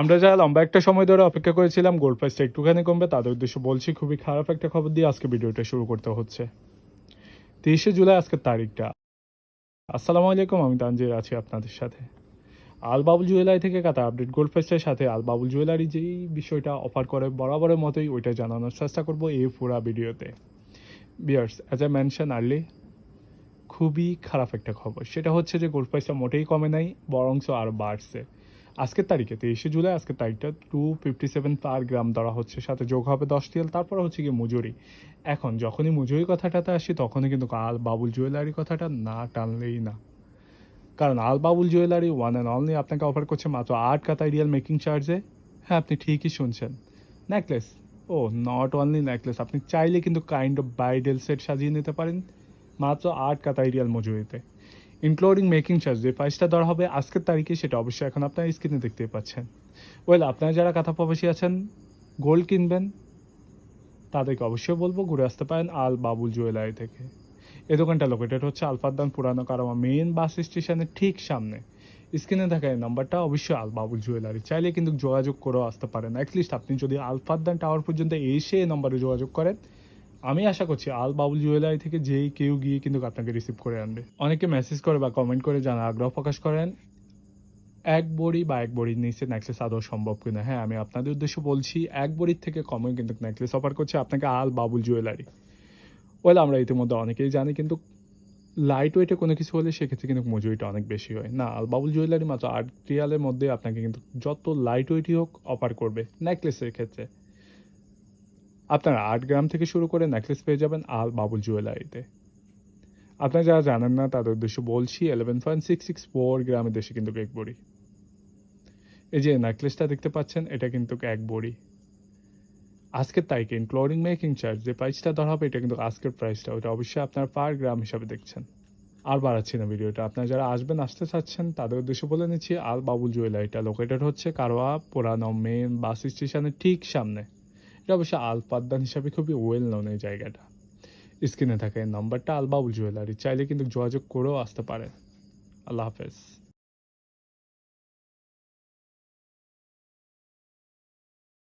আমরা যারা লম্বা একটা সময় ধরে অপেক্ষা করেছিলাম গোল্ড প্রাইসটা একটুখানি কমবে, তাদের উদ্দেশ্যে বলছি, খুবই খারাপ একটা খবর দিয়ে আজকে ভিডিওটা শুরু করতে হচ্ছে। তেইশে জুলাই আজকের তারিখটা। আসসালামু আলাইকুম, আমি তানজির আছি আপনাদের সাথে। আল বাবুল জুয়েলারি থেকে কাতা আপডেট গোল্ড প্রাইসের সাথে আল বাবুল জুয়েলারি যেই বিষয়টা অফার করে, বরাবরের মতোই ওইটা জানানোর চেষ্টা করব এই পুরা ভিডিওতে। বিয়ার্স অ্যাজ এ মেনশন আর্লি খুবই খারাপ একটা খবর। সেটা হচ্ছে যে গোল্ড প্রাইসটা মোটেই কমে নাই বরংস আরও বাড়ছে। আজকের তারিখে, তেইশে জুলাই আজকের তারিখটা two fifty seven per gram ধরা হচ্ছে, সাথে যোগ হবে দশ টিএল তারপরে হচ্ছে গিয়ে মজুরি। এখন যখনই মজুরি কথাটাতে আসি, তখনই কিন্তু আল বাবুল জুয়েলারি কথাটা না টানলেই না। কারণ Al Babul jewellery one and only আপনাকে অফার করছে মাত্র আট কাতাই রিয়াল মেকিং চার্জে হ্যাঁ আপনি ঠিকই শুনছেন। নেকলেস ও নট অনলি নেকলেস আপনি চাইলে কিন্তু কাইন্ড অফ ব্রাইডাল সেট সাজিয়ে নিতে পারেন, মাত্র আট কাতাই রিয়াল মজুরিতে। ইনক্লুডিং মেকিং চার্জ যে প্রাইসটা দেওয়া হবে আজকের তারিখে সেটা অবশ্যই এখন আপনার স্ক্রিনে দেখতে পাচ্ছেন। ওয়েল আপনারা যারা কাঁথা প্রবাসী আছেন গোল্ড কিনবেন, তাদেরকে অবশ্যই বলব ঘুরে আসতে পারেন আল বাবুল জুয়েলারি থেকে। এই দোকানটা লোকেটেড হচ্ছে আলফাদ্দান পুরানো কারামা মেইন বাস স্টেশনের ঠিক সামনে। স্ক্রিনে থাকা এই নাম্বারটা অবশ্যই আল বাবুল জুয়েলারি। চাইলে কিন্তু যোগাযোগ করেও আসতে পারেন। অ্যাটলিস্ট আপনি যদি আলফাদ্দান টাওয়ার পর্যন্ত এসে এই নম্বরে যোগাযোগ করেন আমি আশা করছি আল বাবুল জুয়েলারি থেকে যেই কেউ গিয়ে কিন্তু আপনাকে রিসিভ করে আনবে। অনেকে মেসেজ করে বা কমেন্ট করে জানা আগ্রহ প্রকাশ করেন। এক বড়ি বা এক বড়ির নিচে নেকলেস আদৌ সম্ভব কিনা? হ্যাঁ আমি আপনাদের উদ্দেশ্য বলছি, এক বড়ির থেকে কমে কিন্তু নেকলেস অফার করছে আপনাকে আল বাবুল জুয়েলারি ওয়েল আমরা ইতিমধ্যে অনেকেই জানি, কিন্তু লাইট ওয়েটে কোনো কিছু হলে সেক্ষেত্রে কিন্তু মজুরিটা অনেক বেশি হয়। না আল বাবুল জুয়েলারি মাত্র আট রিয়ালের মধ্যে আপনাকে কিন্তু যত লাইট ওয়েটই হোক অফার করবে নেকলেসের ক্ষেত্রে। আপনারা আট গ্রাম থেকে শুরু করে নেকলেস পেয়ে যাবেন আল বাবুল জুয়েলারিতে আপনারা যারা জানেন না, তাদের উদ্দেশ্য বলছি eleven point six six four গ্রামের দেশে কিন্তু এক বড়ি। এই যে নেকলেসটা দেখতে পাচ্ছেন, এটা কিন্তু এক বড়ি। আজকের তারিখে ইনক্লুডিং মেকিং চার্জ যে প্রাইসটা ধরা হবে, এটা কিন্তু আজকের প্রাইসটা ওটা অবশ্যই আপনার পার গ্রাম হিসাবে দেখছেন। আর বাড়াচ্ছি না ভিডিওটা। আপনারা যারা আসবেন, আসতে চাচ্ছেন, তাদের উদ্দেশ্য বলে নিচ্ছি আল বাবুল জুয়েলারিটা লোকেটেড হচ্ছে কারোয়া পুরানো মেন বাস স্টেশনের ঠিক সামনে। এটা অবশ্যই আল পাদ্দান হিসাবে খুবই ওয়েল নোন এই জায়গাটা। স্ক্রিনে থাকে নাম্বারটা আলবাবুল জুয়েলারি চাইলে কিন্তু যোগাযোগ করেও আসতে পারেন। আল্লাহ হাফেজ।